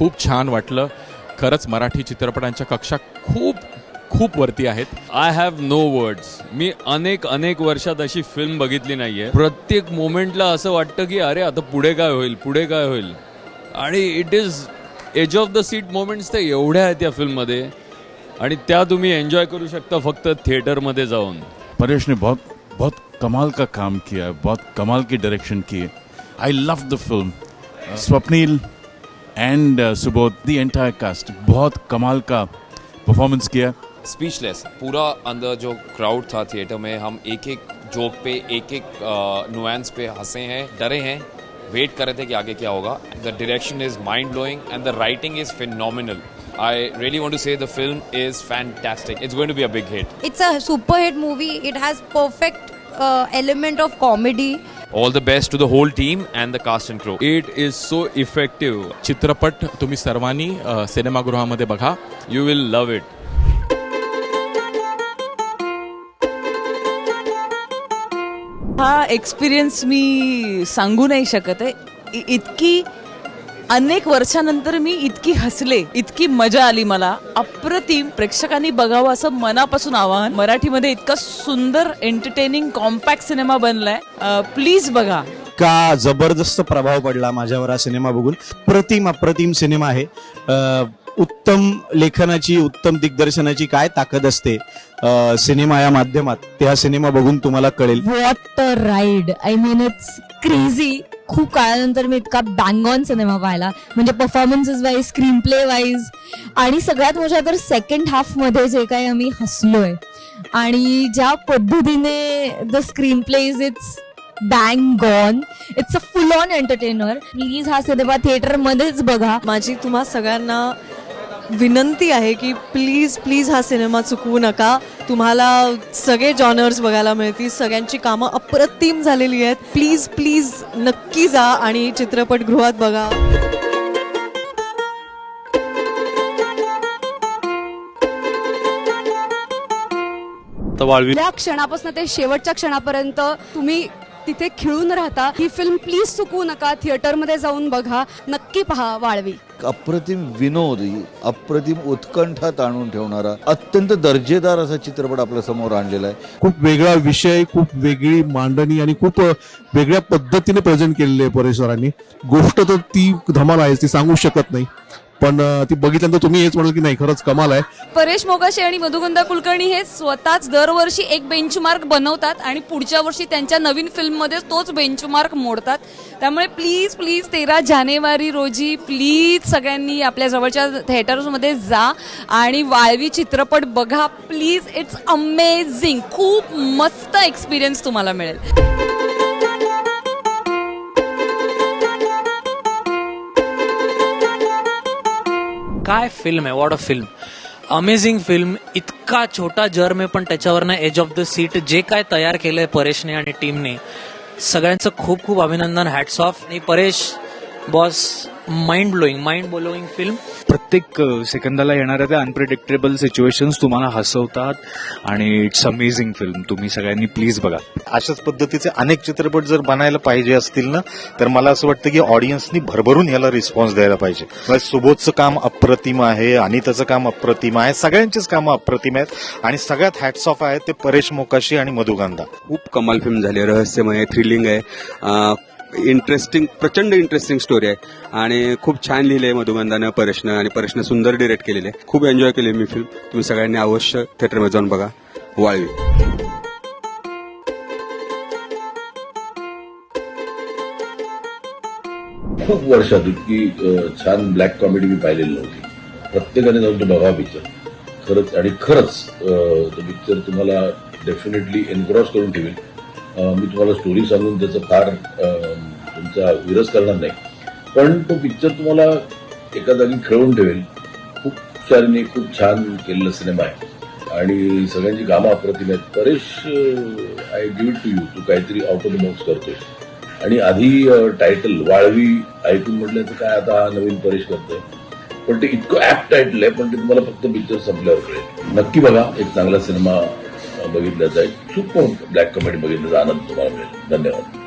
खूप छान वाटलं. खरंच मराठी चित्रपटांच्या कक्षा खूप खूप वरती आहेत. आय हॅव नो वर्ड्स मी अनेक अनेक वर्षात अशी फिल्म बघितली नाहीये. प्रत्येक मोमेंटला असं वाटतं की अरे आता पुढे काय होईल पुढे काय होईल? आणि it is edge of the seat moments ते एवढ्या आहेत या फिल्ममध्ये आणि त्या तुम्ही एन्जॉय करू शकता फक्त थिएटरमध्ये जाऊन. परेश ने बहुत बहुत कमाल का काम किया है बहुत कमाल की डायरेक्शन की. I love the film Swapnil and Subodh the entire cast बहुत कमाल का परफॉर्मेंस किया। स्पीचलेस पूरा अंदर जो क्राउड था थिएटर में हम एक एक जोक पे एक एक नुआंस पे हंसे हैं डरे हैं। वेट कर रहे थे कि आगे क्या होगा। The direction is mind blowing and the writing is phenomenal I really want to say the film is fantastic it's going to be a big hit It's a super hit movie. It has perfect uh, element of comedy. All the best to the whole team and the cast and crew it is so effective चित्रपट तुम्ही सर्वांनी अ, सिनेमागृहामध्ये बघा. You will love it हा experience मी सांगू नाही शकत आहे. इ- इतकी अनेक वर्षानंतर मी इतकी हसले इतकी मजा आली मला. अप्रतिम. प्रेक्षकांनी बघावं असं मनापासून आवाहन. मराठीमध्ये इतका सुंदर एंटरटेनिंग कॉम्पॅक्ट सिनेमा बनलाय. प्लीज बघा. का जबरदस्त प्रभाव पडला माझ्यावर हा सिनेमा बघून. प्रतिम अप्रतिम सिनेमा आहे. उत्तम लेखनाची उत्तम दिग्दर्शनाची काय ताकद असते सिनेमा या माध्यमात ते हा सिनेमा बघून तुम्हाला कळेल. A ride! I mean, it's crazy. खूप काळानंतर मी इतका बँग ऑन सिनेमा पाहिला. म्हणजे performances wise screen play wise आणि सगळ्यात मजा तर सेकंड हाफमध्ये जे काही आम्ही हसलोय. आणि ज्या पद्धतीने the screen play is it's bang gone it's a full on entertainer please हा सिनेमा थिएटर मध्येच बघा. माझी तुम्हा सगळ्यांना विनंती आहे की प्लीज प्लीज हा सिनेमा चुकवू नका. तुम्हाला सगळे जॉनर्स बघायला मिळतील. सगळ्यांची कामं अप्रतिम झालेली आहेत. प्लीज प्लीज नक्की जा आणि चित्रपटगृहात बघा. पहिल्या क्षणापासून ते शेवटच्या क्षणापर्यंत तुम्ही तिथे खिळून राहता ही फिल्म प्लीज चुकवू नका थिएटरमध्ये जाऊन बघा नक्की पहा वाळवी. अप्रतिम विनोद अप्रतिम उत्कंठा ताणून ठेवणारा अत्यंत दर्जेदार असा चित्रपट आपल्यासमोर आणलेला आहे. खूप वेगळा विषय खूप वेगळी मांडणी आणि खूप वेगळ्या पद्धतीने प्रेझेंट केलेली आहे परेश सरांनी. गोष्ट तर ती धमाल आहे ती सांगू शकत नाही. पण ती बघितल्यानंतर तुम्ही हेच म्हणाल की नाही खरंच कमाल आहे. परेश मोगाशे आणि मधुगंधा कुलकर्णी हे स्वतःच दरवर्षी एक बेंचमार्क बनवतात आणि पुढच्या वर्षी त्यांच्या नवीन फिल्ममध्ये तोच बेंचमार्क मोडतात. त्यामुळे प्लीज प्लीज तेरा जानेवारी रोजी प्लीज सगळ्यांनी आपल्या जवळच्या थिएटर्समध्ये जा आणि वाळवी चित्रपट बघा. प्लीज इट्स अमेझिंग खूप मस्त एक्सपिरियन्स तुम्हाला मिळेल. काय फिल्म आहे? What a film amazing film इतका छोटा जर्म आहे पण त्याच्यावरनं एज ऑफ द सीट जे काय तयार केलंय परेशने आणि टीमने सगळ्यांचं खूप खूप अभिनंदन. हॅट्स ऑफ आणि Paresh boss mind blowing mind blowing film प्रत्येक सेकंदाला येणाऱ्या त्या अनप्रिडिक्टेबल सिच्युएशन्स तुम्हाला हसवतात आणि इट्स अमेझिंग फिल्म तुम्ही सगळ्यांनी प्लीज बघा. अशाच पद्धतीचे अनेक चित्रपट जर बनायला पाहिजे असतील ना तर मला असं वाटतं की ऑडियन्सनी भरभरून याला रिस्पॉन्स द्यायला पाहिजे. सुबोधचं काम अप्रतिम आहे अनिताचं काम अप्रतिम आहे सगळ्यांचीच कामं अप्रतिम आहेत आणि सगळ्यात हॅट्स ऑफ आहेत ते परेश मोकाशी आणि मधुगंधा. खूप कमाल फिल्म झाली आहे. रहस्यमय थ्रिलिंग आहे. इंटरेस्टिंग प्रचंड इंटरेस्टिंग स्टोरी आहे. आणि खूप छान लिहिलंय आहे मधुगंधानं परेशनं आणि परेशनं सुंदर डिरेक्ट केलेले. आहे खूप एन्जॉय केली मी फिल्म तुम्ही सगळ्यांनी अवश्य थिएटरमध्ये जाऊन बघा. वाळवी. खूप वर्षात इतकी छान ब्लॅक कॉमेडी मी पाहिलेली नव्हती. प्रत्येकाने जाऊन तो बघा पिक्चर खरंच आणि खरंच तो पिक्चर तुम्हाला डेफिनेटली एनक्रॉस करून ठेवेल. मी तुम्हाला स्टोरी सांगून त्याचं फार तुमचा विरस करणार नाही. पण तो पिक्चर तुम्हाला एका जागी खेळवून ठेवेल. खूप हुशारीने खूप छान केलेला सिनेमा आहे. आणि सगळ्यांची कामं अप्रतिम आहेत. Paresh I give to you तू काहीतरी आउट ऑफ द बॉक्स करतोय. आणि आधी टायटल वाळवी ऐकून म्हटलं तर काय आता हा नवीन परेश करतोय. पण ते इतकं ऍप टायटल आहे पण ते तुम्हाला फक्त पिक्चर संपल्यावर कळेल. नक्की बघा एक चांगला सिनेमा बघितलं जाईल. चुकून सुपर ब्लॅक कॉमेडी बघितल्याचा आनंद तुम्हाला मिळेल. धन्यवाद.